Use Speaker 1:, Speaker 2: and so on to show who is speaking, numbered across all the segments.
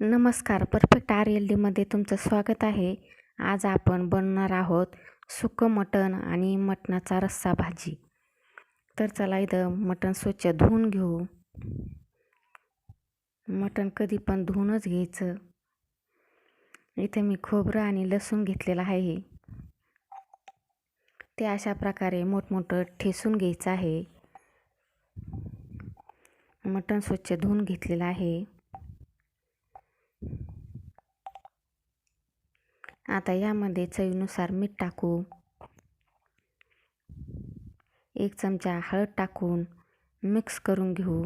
Speaker 1: नमस्कार perfect R L डीमध्ये तुमचं स्वागत आहे. आज आपण बनणार आहोत सुकं मटण आणि मटणाचा रस्सा भाजी. तर चला इथं मटण स्वच्छ धुवून घेऊ. मटण कधी पण धुवूनच घ्यायचं. इथे मी खोबरं आणि लसूण घेतलेलं आहे. ते अशा प्रकारे मोठमोठं ठेसून घ्यायचं आहे. मटण स्वच्छ धुवून घेतलेलं आहे. आता यामध्ये चवीनुसार मीठ टाकू. एक चमचा हळद टाकून मिक्स करून घेऊ.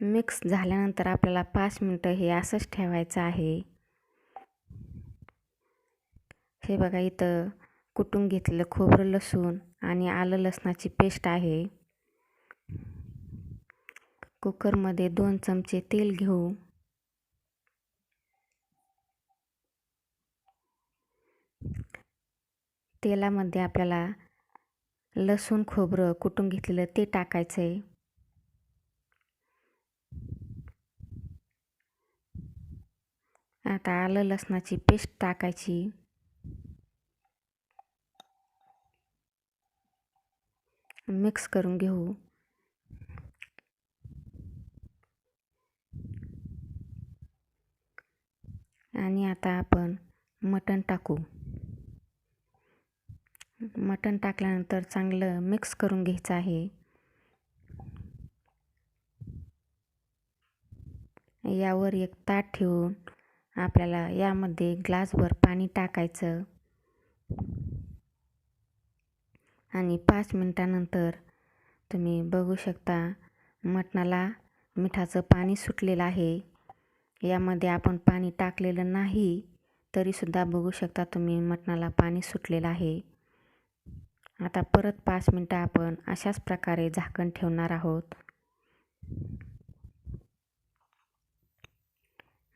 Speaker 1: मिक्स झाल्यानंतर आपल्याला पाच मिनटं हे असंच ठेवायचं आहे. हे बघा इथं कुटून घेतलेलं खोबरं लसूण आणि आलं लसणाची पेस्ट आहे. कुकरमध्ये दोन चमचे तेल घेऊ. तेलामध्ये आपल्याला लसूण खोबरं कुटून घेतलेलं ते टाकायचं आहे आता आलं लसणाची पेस्ट टाकायची. मिक्स करून घेऊ. आणि आता आपण मटण टाकू. मटण टाकल्यानंतर चांगलं मिक्स करून घ्यायचं आहे. यावर एक ताट ठेवून आपल्याला यामध्ये ग्लासभर पाणी टाकायचं. आणि पाच मिनटानंतर तुम्ही बघू शकता मटणाला मिठाचं पाणी सुटलेलं आहे. यामध्ये आपण पाणी टाकलेलं नाही तरीसुद्धा बघू शकता तुम्ही मटणाला पाणी सुटलेलं आहे. आता परत पाच मिनटं आपण अशाच प्रकारे झाकण ठेवणार आहोत.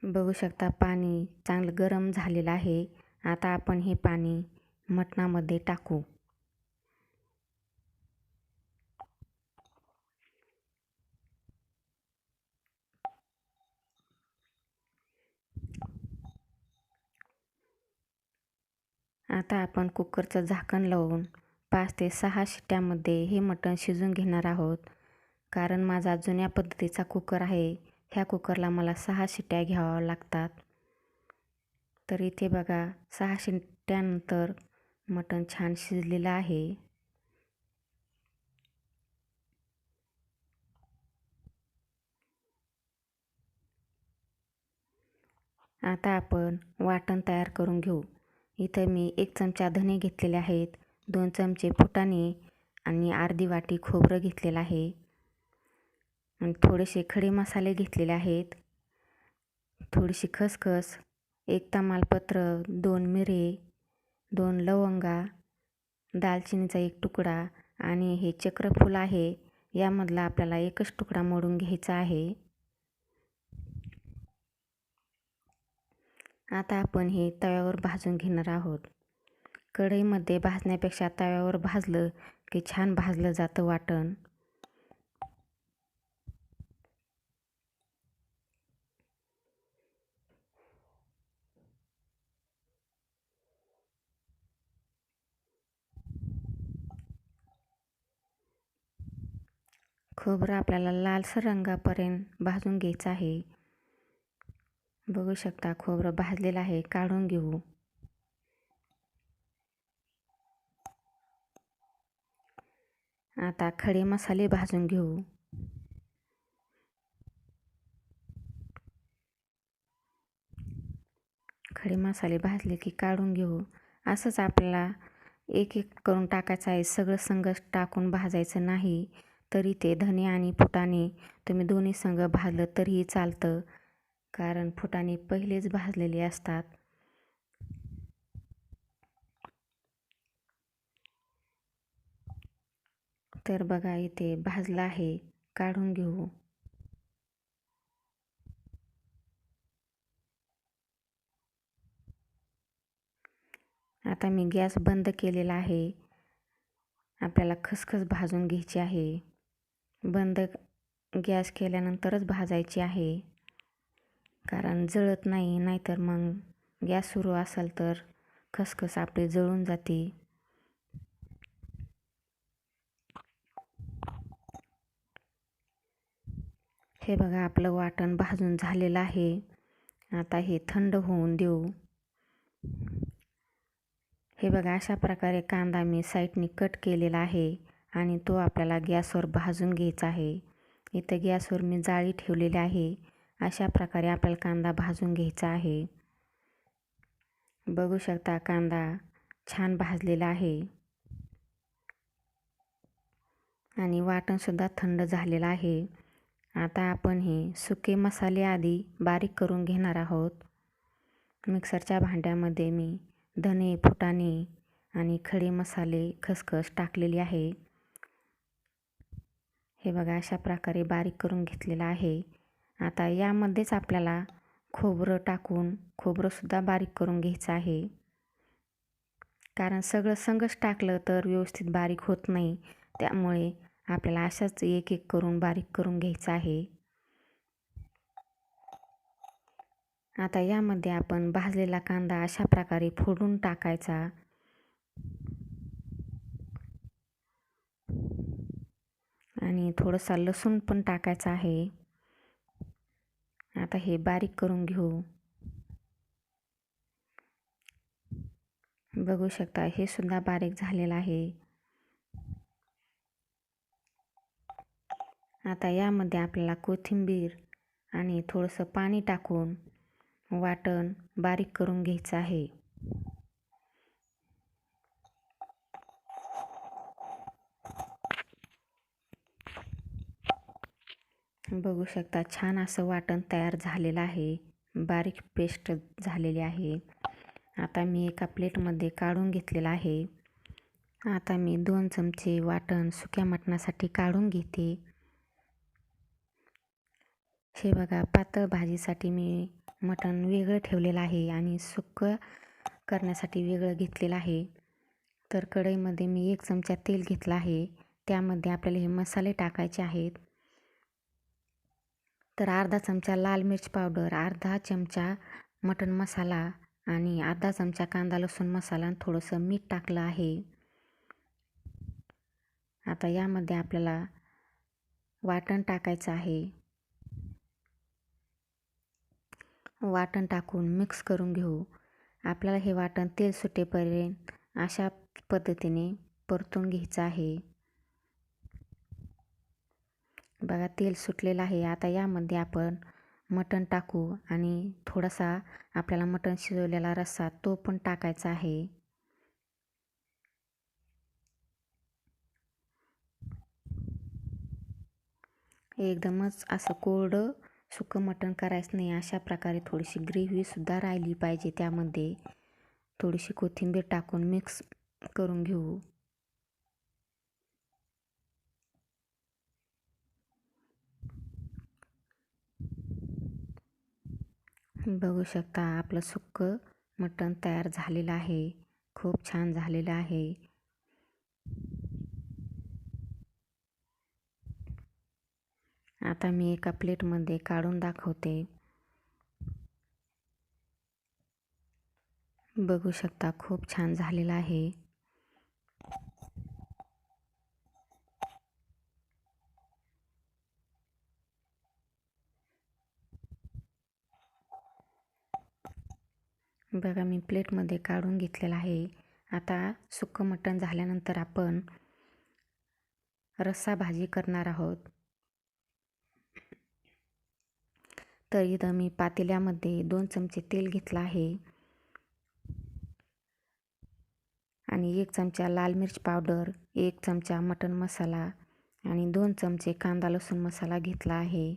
Speaker 1: बघू शकता पाणी चांगलं गरम झालेलं आहे. आता आपण हे पाणी मटणामध्ये टाकू. आता आपण कुकरचं झाकण लावून पाच ते सहा शिट्ट्यामध्ये हे मटण शिजून घेणार आहोत. कारण माझा जुन्या पद्धतीचा कुकर आहे ह्या कुकरला मला सहा शिट्ट्या घ्याव्या लागतात. तर इथे बघा सहा शिट्ट्यानंतर मटण छान शिजलेलं आहे. आता आपण वाटण तयार करून घेऊ. इथं मी एक चमचा धने घेतलेले आहेत दोन चमचे फुटाणे आणि अर्धी वाटी खोबरं घेतलेलं आहे. आणि थोडेसे खडे मसाले घेतलेले आहेत. थोडीशी खसखस एक तमालपत्र दोन मिरे दोन लवंगा दालचिनीचा एक तुकडा आणि हे चक्रफूल आहे. यामधला आपल्याला एकच तुकडा मोडून घ्यायचा आहे. आता आपण हे तव्यावर भाजून घेणार आहोत. कढईमध्ये भाजण्यापेक्षा तव्यावर भाजलं की छान भाजलं जातं वाटण. खोबरं आपल्याला लालसर रंगापर्यंत भाजून घ्यायचं आहे. बघू शकता खोबरं भाजलेलं आहे काढून घेऊ. आता खडे मसाले भाजून घेऊ. खडे मसाले भाजले की काढून घेऊ. असंच आपल्याला एक एक करून टाकायचं आहे सगळं संघ टाकून भाजायचं नाही तरी ते धने आणि फुटाणे तुम्ही दोन्ही संग भाजलं तरीही चालतं. कारण फुटाणे पहिलेच भाजलेले असतात. तर बघा इथे भाजला आहे. काढून घेऊ. आता मी गॅस बंद केलेला आहे. आपल्याला खसखस भाजून घ्यायची आहे. बंद गॅस केल्यानंतरच भाजायची आहे. कारण जळत नाही नाहीतर मग गॅस सुरू असेल तर खसखस आपली जळून जाते. हे बघा आपलं वाटण भाजून झालेलं आहे. आता हे थंड होऊन देऊ. हे बघा अशा प्रकारे कांदा मी साईडनी कट केलेला आहे आणि तो आपल्याला गॅसवर भाजून घ्यायचा आहे. इथं गॅसवर मी जाळी ठेवलेली आहे. अशा प्रकारे आपल्याला कांदा भाजून घ्यायचा आहे. बघू शकता कांदा छान भाजलेला आहे. आणि वाटणसुद्धा थंड झालेलं आहे. आता आपण हे सुके मसाले आधी बारीक करून घेणार आहोत. मिक्सरच्या भांड्यामध्ये मी धने फुटाणे आणि खडे मसाले खसखस टाकलेली आहे. हे बघा अशा प्रकारे बारीक करून घेतलेलं आहे. आता यामध्येच आपल्याला खोबरं टाकून खोबरंसुद्धा बारीक करून घ्यायचं आहे. कारण सगळं संगच टाकलं तर व्यवस्थित बारीक होत नाही. त्यामुळे आपल्याला अशाच एक एक करून बारीक करून घ्यायचं आहे. आता यामध्ये आपण भाजलेला कांदा अशा प्रकारे फोडून टाकायचा. आणि थोडंसं लसूण पण टाकायचं आहे. आता हे बारीक करून घेऊ. बघू शकता हे सुद्धा बारीक झालेलं आहे. आता यामध्ये आपल्याला कोथिंबीर आणि थोडंसं पाणी टाकून वाटण बारीक करून घ्यायचं आहे. बघू शकता छान असं वाटण तयार झालेलं आहे. बारीक पेस्ट झालेली आहे. आता मी एका प्लेटमध्ये काढून घेतलेलं आहे. आता मी दोन चमचे वाटण सुक्या मटणासाठी काढून घेते. हे बघा पातळ भाजीसाठी मी मटण वेगळं ठेवलेलं आहे आणि सुकं करण्यासाठी वेगळं घेतलेलं आहे. तर कढईमध्ये मी एक चमचा तेल घेतलं आहे. त्यामध्ये आपल्याला हे मसाले टाकायचे आहेत. तर अर्धा चमचा लाल मिर्च पावडर अर्धा चमचा मटण मसाला आणि अर्धा चमचा कांदा लसूण मसाला आणि थोडंसं मीठ टाकलं आहे. आता यामध्ये आपल्याला वाटण टाकायचं आहे. वाटण टाकून मिक्स करून घेऊ. आपल्याला हे वाटण तेल सुटेपर्यंत अशा पद्धतीने परतून घ्यायचं आहे. बघा तेल सुटलेलं आहे. आता यामध्ये आपण मटण टाकू आणि थोडासा आपल्याला मटण शिजवलेला रस्सा तो पण टाकायचा आहे. एकदमच असं कोरडं सुकं मटण करायचं नाही. अशा प्रकारे थोडीशी ग्रेव्हीसुद्धा राहिली पाहिजे त्यामध्ये. थोडीशी कोथिंबीर टाकून मिक्स करून घेऊ. बघू शकता आपलं सुक्कं मटण तयार झालेलं आहे. खूप छान झालेलं आहे. आता मी एका प्लेटमध्ये काढून दाखवते. बघू शकता खूप छान झालेलं आहे. बघा मी प्लेटमध्ये काढून घेतलेलं आहे. आता सुकं मटण झाल्यानंतर आपण रस्सा भाजी करणार आहोत. तर इथं मी पातेल्यामध्ये दोन चमचे तेल घेतलं आहे. आणि एक चमचा लाल मिर्च पावडर एक चमचा मटन मसाला आणि दोन चमचे कांदा लसूण मसाला घेतला आहे.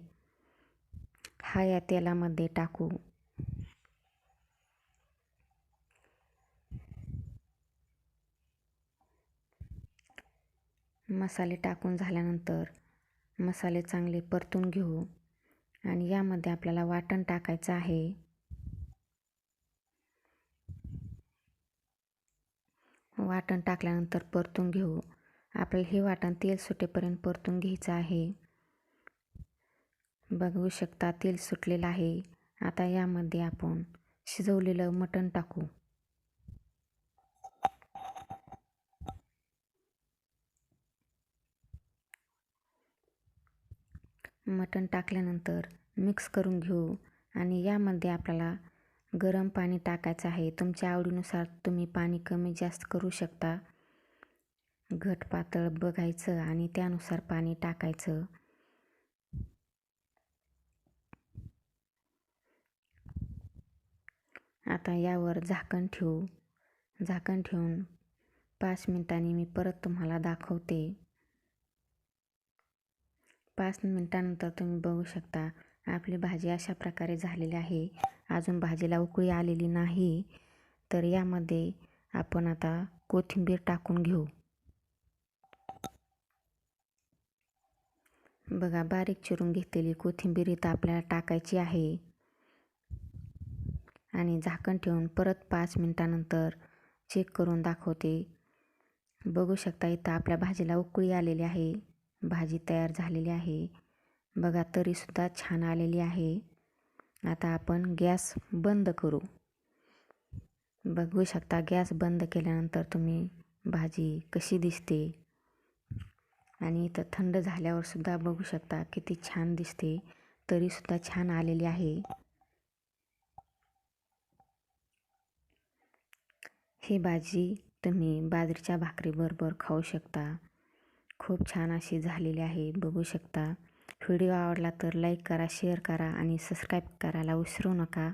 Speaker 1: हा या तेलामध्ये टाकू. मसाले टाकून झाल्यानंतर मसाले चांगले परतून घेऊ. आणि यामध्ये आपल्याला वाटण टाकायचं आहे. वाटण टाकल्यानंतर परतून घेऊ. आपल्याला हे वाटण तेल सुटेपर्यंत परतून घ्यायचं आहे. बघू शकता तेल सुटलेलं आहे. आता यामध्ये आपण शिजवलेलं मटण टाकू. मटण टाकल्यानंतर मिक्स करून घेऊ. आणि यामध्ये आपल्याला गरम पाणी टाकायचं आहे. तुमच्या आवडीनुसार तुम्ही पाणी कमी जास्त करू शकता. घट पातळ बघायचं आणि त्यानुसार पाणी टाकायचं. आता यावर झाकण ठेवू. झाकण ठेवून पाच मिनिटांनी मी परत तुम्हाला दाखवते. पाच मिनटानंतर तुम्ही बघू शकता आपली भाजी अशा प्रकारे झालेली आहे. अजून भाजीला उकळी आलेली नाही तर यामध्ये आपण आता कोथिंबीर टाकून घेऊ. बघा बारीक चिरून घेतलेली कोथिंबीर इथं आपल्याला टाकायची आहे. आणि झाकण ठेवून परत पाच मिनटानंतर चेक करून दाखवते. बघू शकता इथं आपल्या भाजीला उकळी आलेली आहे. भाजी तयार झालेली आहे. बघा तरीसुद्धा छान आलेली आहे. आता आपण गॅस बंद करू. बघू शकता गॅस बंद केल्यानंतर तुम्ही भाजी कशी दिसते? आणि इथं थंड झाल्यावरसुद्धा बघू शकता किती छान दिसते. तरीसुद्धा छान आलेली आहे. ही भाजी तुम्ही बाजरीच्या भाकरीबरोबर खाऊ शकता. खूप छान अशी झालेली आहे. बघू शकता. व्हिडिओ आवडला तर लाईक करा शेअर करा आणि सबस्क्राईब करायला विसरू नका.